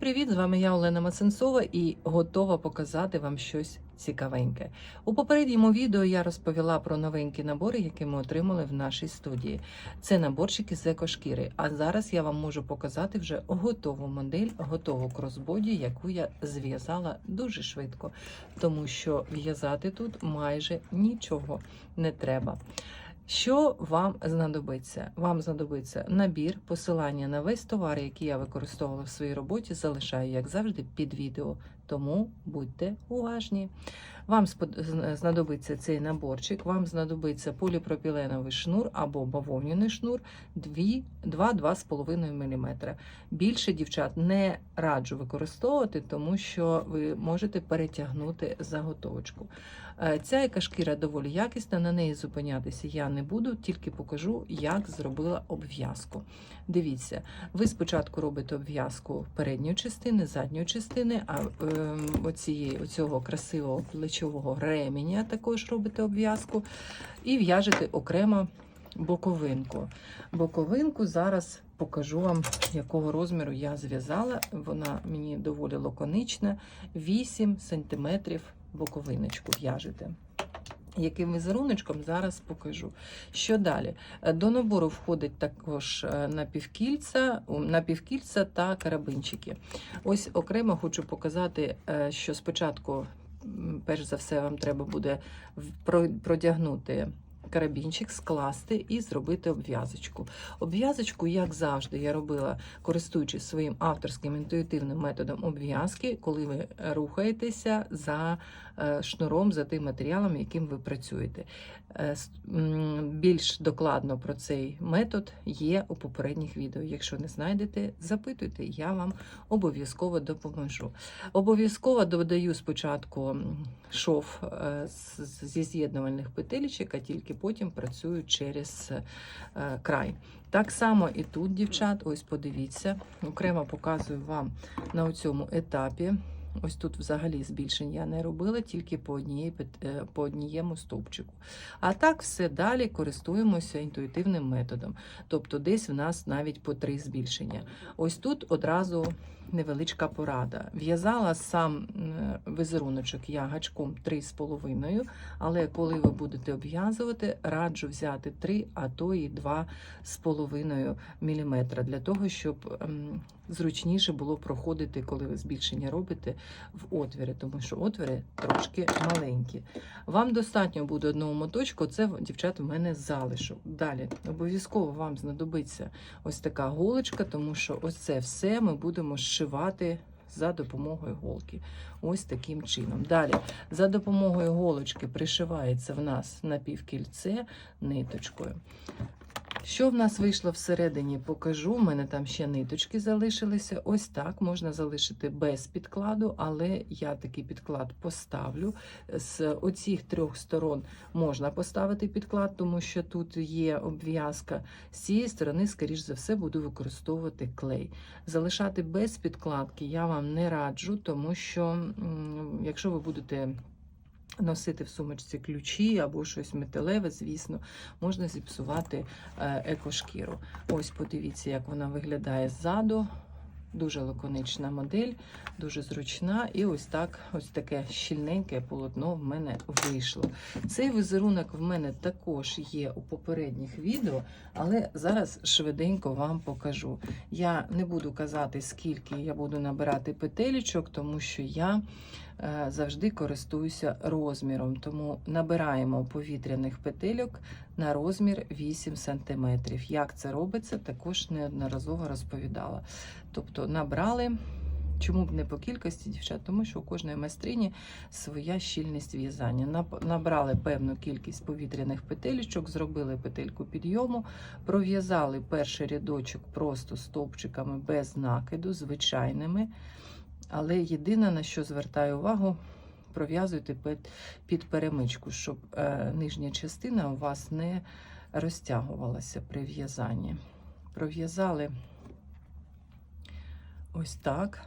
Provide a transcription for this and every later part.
Привіт, з вами я Олена Маценцова і готова показати вам щось цікавеньке. У попередньому відео я розповіла про новенькі набори, які ми отримали в нашій студії. Це наборчики з екошкіри. А зараз я вам можу показати вже готову модель, готову кросбоді, яку я зв'язала дуже швидко, тому що в'язати тут майже нічого не треба. Що вам знадобиться? Вам знадобиться набір, посилання на весь товар, який я використовувала в своїй роботі, залишаю, як завжди, під відео. Тому будьте уважні. Вам знадобиться цей наборчик, вам знадобиться поліпропіленовий шнур або бавовняний шнур 2-2,5 мм. Більше дівчат не раджу використовувати, тому що ви можете перетягнути заготовочку. Е, Ця екашкіра доволі якісна, на неї зупинятися я не буду, тільки покажу, як зробила обв'язку. Дивіться, ви спочатку робите обв'язку передньої частини, задньої частини, а е, оцієї, оцього красивого плечового ременя також робите обв'язку і в'яжете окремо боковинку. Боковинку зараз покажу вам, якого розміру я зв'язала. Вона мені доволі лаконична, 8 см боковиночку в'яжете. Яким візеруночком зараз покажу. Що далі? Е, До набору входить також е, напівкільця, напівкільця та карабинчики. Ось окремо хочу показати, е, що спочатку, перш за все, вам треба буде продягнути карабінчик, скласти і зробити обв'язочку. Обв'язочку, як завжди, я робила, користуючись своїм авторським інтуїтивним методом обв'язки, коли ви рухаєтеся за е, шнуром, за тим матеріалом, яким ви працюєте. Е, Більш докладно про цей метод є у попередніх відео. Якщо не знайдете, запитуйте, я вам обов'язково допоможу. Обов'язково додаю спочатку шов е, зі з'єднувальних петелечок, а тільки потім працюю через е, край. Так само і тут, дівчат, ось подивіться, окремо показую вам на цьому етапі. Ось тут взагалі збільшень я не робила, тільки по, однієї, е, по однієму стовпчику. А так все далі користуємося інтуїтивним методом. Тобто десь в нас навіть по три збільшення. Ось тут одразу невеличка порада. В'язала сам е, візеруночок я гачком 3,5, але коли ви будете обв'язувати, раджу взяти 3, а то і 2,5 мм для того, щоб ем, зручніше було проходити, коли ви збільшення робите в отвіри, тому що отвіри трошки маленькі. Вам достатньо буде одного моточку, це, дівчата, в мене залишок. Далі обов'язково вам знадобиться ось така голочка, тому що ось це все ми будемо зшивати за допомогою голки. Ось таким чином. Далі, за допомогою голочки пришивається в нас напівкільце ниточкою. Що в нас вийшло всередині, покажу. У мене там ще ниточки залишилися. Ось так можна залишити без підкладу, але я такий підклад поставлю. З оцих трьох сторон можна поставити підклад, тому що тут є обв'язка. З цієї сторони, скоріш за все, буду використовувати клей. Залишати без підкладки я вам не раджу, тому що якщо ви будете носити в сумочці ключі або щось металеве, звісно, можна зіпсувати е, екошкіру. Ось подивіться, як вона виглядає ззаду. Дуже лаконична модель, дуже зручна, і ось так, ось таке щільненьке полотно в мене вийшло. Цей візерунок в мене також є у попередніх відео, але зараз швиденько вам покажу. Я не буду казати, скільки я буду набирати петелечок, тому що я завжди користуюся розміром. Тому набираємо повітряних петельок на розмір 8 см. Як це робиться, також неодноразово розповідала. Тобто набрали. Чому б не по кількості дівчат? Тому що у кожної майстрині своя щільність в'язання. Набрали певну кількість повітряних петелечок, зробили петельку підйому, пров'язали перший рядочок просто стовпчиками без накиду, звичайними. Але єдине, на що звертаю увагу, пров'язуйте під, під перемичку, щоб е, нижня частина у вас не розтягувалася при в'язанні. Пров'язали ось так.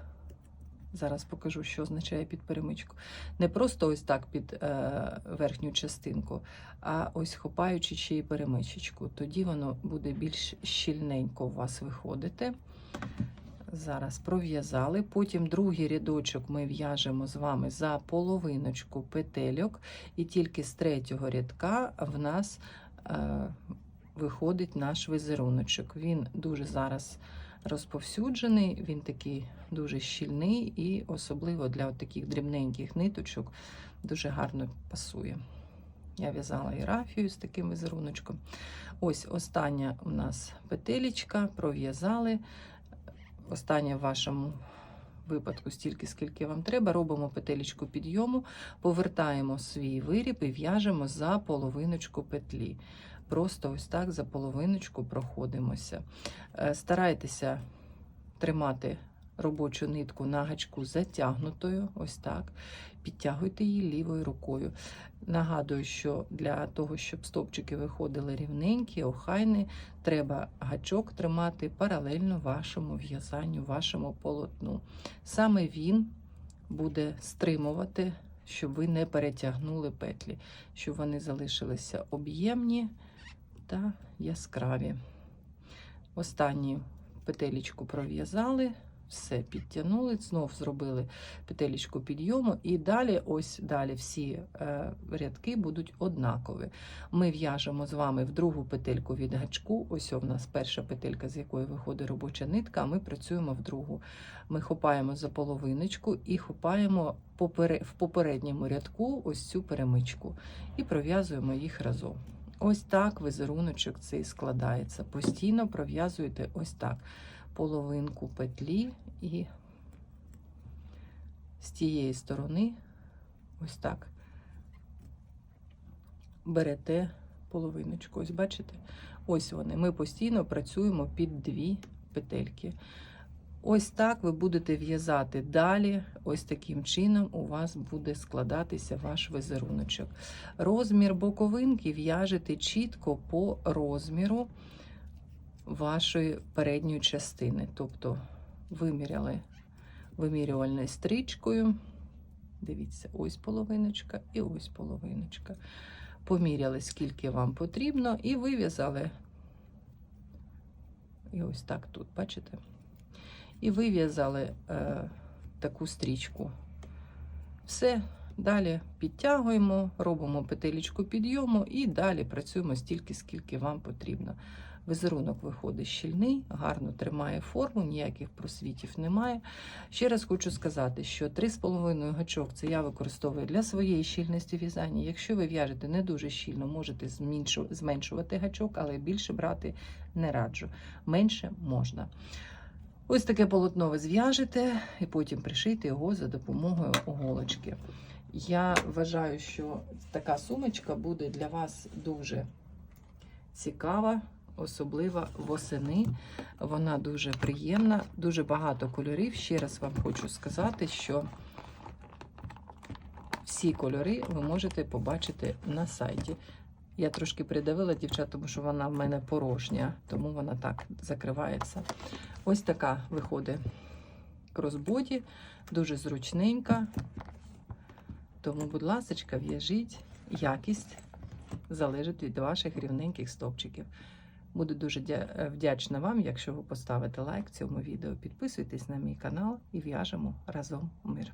Зараз покажу, що означає під перемичку. Не просто ось так під е, верхню частинку, а ось хопаючи ще й перемичечку. Тоді воно буде більш щільненько у вас виходити. Зараз пров'язали. Потім другий рядочок ми в'яжемо з вами за половиночку петельок, і тільки з третього рядка в нас е, виходить наш візеруночок. Він дуже зараз розповсюджений, він такий дуже щільний і особливо для таких дрібненьких ниточок дуже гарно пасує. Я в'язала і рафію з таким візеруночком. Ось остання у нас петелечка, пров'язали. Остання в вашому випадку стільки, скільки вам треба. Робимо петелечку підйому, повертаємо свій виріб і в'яжемо за половиночку петлі. Просто ось так за половиночку проходимося. Е, Старайтеся тримати робочу нитку на гачку затягнутою, ось так. Підтягуйте її лівою рукою. Нагадую, що для того, щоб стовпчики виходили рівненькі, охайні, треба гачок тримати паралельно вашому в'язанню, вашому полотну. Саме він буде стримувати, щоб ви не перетягнули петлі, щоб вони залишилися об'ємні та яскраві. Останню петелечку пров'язали, все підтягнули, знов зробили петелечку підйому, і далі, ось далі всі е, рядки будуть однакові. Ми в'яжемо з вами в другу петельку від гачку. Ось у нас перша петелька, з якої виходить робоча нитка, а ми працюємо в другу. Ми хопаємо за половиночку і хопаємо в попередньому рядку ось цю перемичку і пров'язуємо їх разом. Ось так візеруночок цей складається. Постійно пров'язуєте ось так половинку петлі і з тієї сторони ось так берете половиночку. Ось бачите? Ось вони. Ми постійно працюємо під дві петельки. Ось так ви будете в'язати далі. Ось таким чином у вас буде складатися ваш візеруночок. Розмір боковинки в'яжете чітко по розміру вашої передньої частини. Тобто виміряли вимірювальною стрічкою. Дивіться, ось половиночка і ось половиночка. Поміряли, скільки вам потрібно, і вив'язали. І ось так тут, бачите? І вив'язали е, таку стрічку. Все, далі підтягуємо, робимо петелечку підйому і далі працюємо стільки, скільки вам потрібно. Візерунок виходить щільний, гарно тримає форму, ніяких просвітів немає. Ще раз хочу сказати, що 3,5 гачок це я використовую для своєї щільності в'язання. Якщо ви в'яжете не дуже щільно, можете зменшувати гачок, але більше брати не раджу. Менше можна. Ось таке полотно ви зв'яжете і потім пришийте його за допомогою оголочки. Я вважаю, що така сумочка буде для вас дуже цікава, особливо восени. Вона дуже приємна, дуже багато кольорів. Ще раз вам хочу сказати, що всі кольори ви можете побачити на сайті. Я трошки придавила дівчат, тому що вона в мене порожня, тому вона так закривається. Ось така виходить кросбоді, дуже зручненька. Тому, будь ласка, в'яжіть, якість залежить від ваших рівненьких стовпчиків. Буду дуже дя- вдячна вам, якщо ви поставите лайк цьому відео. Підписуйтесь на мій канал і в'яжемо разом мир.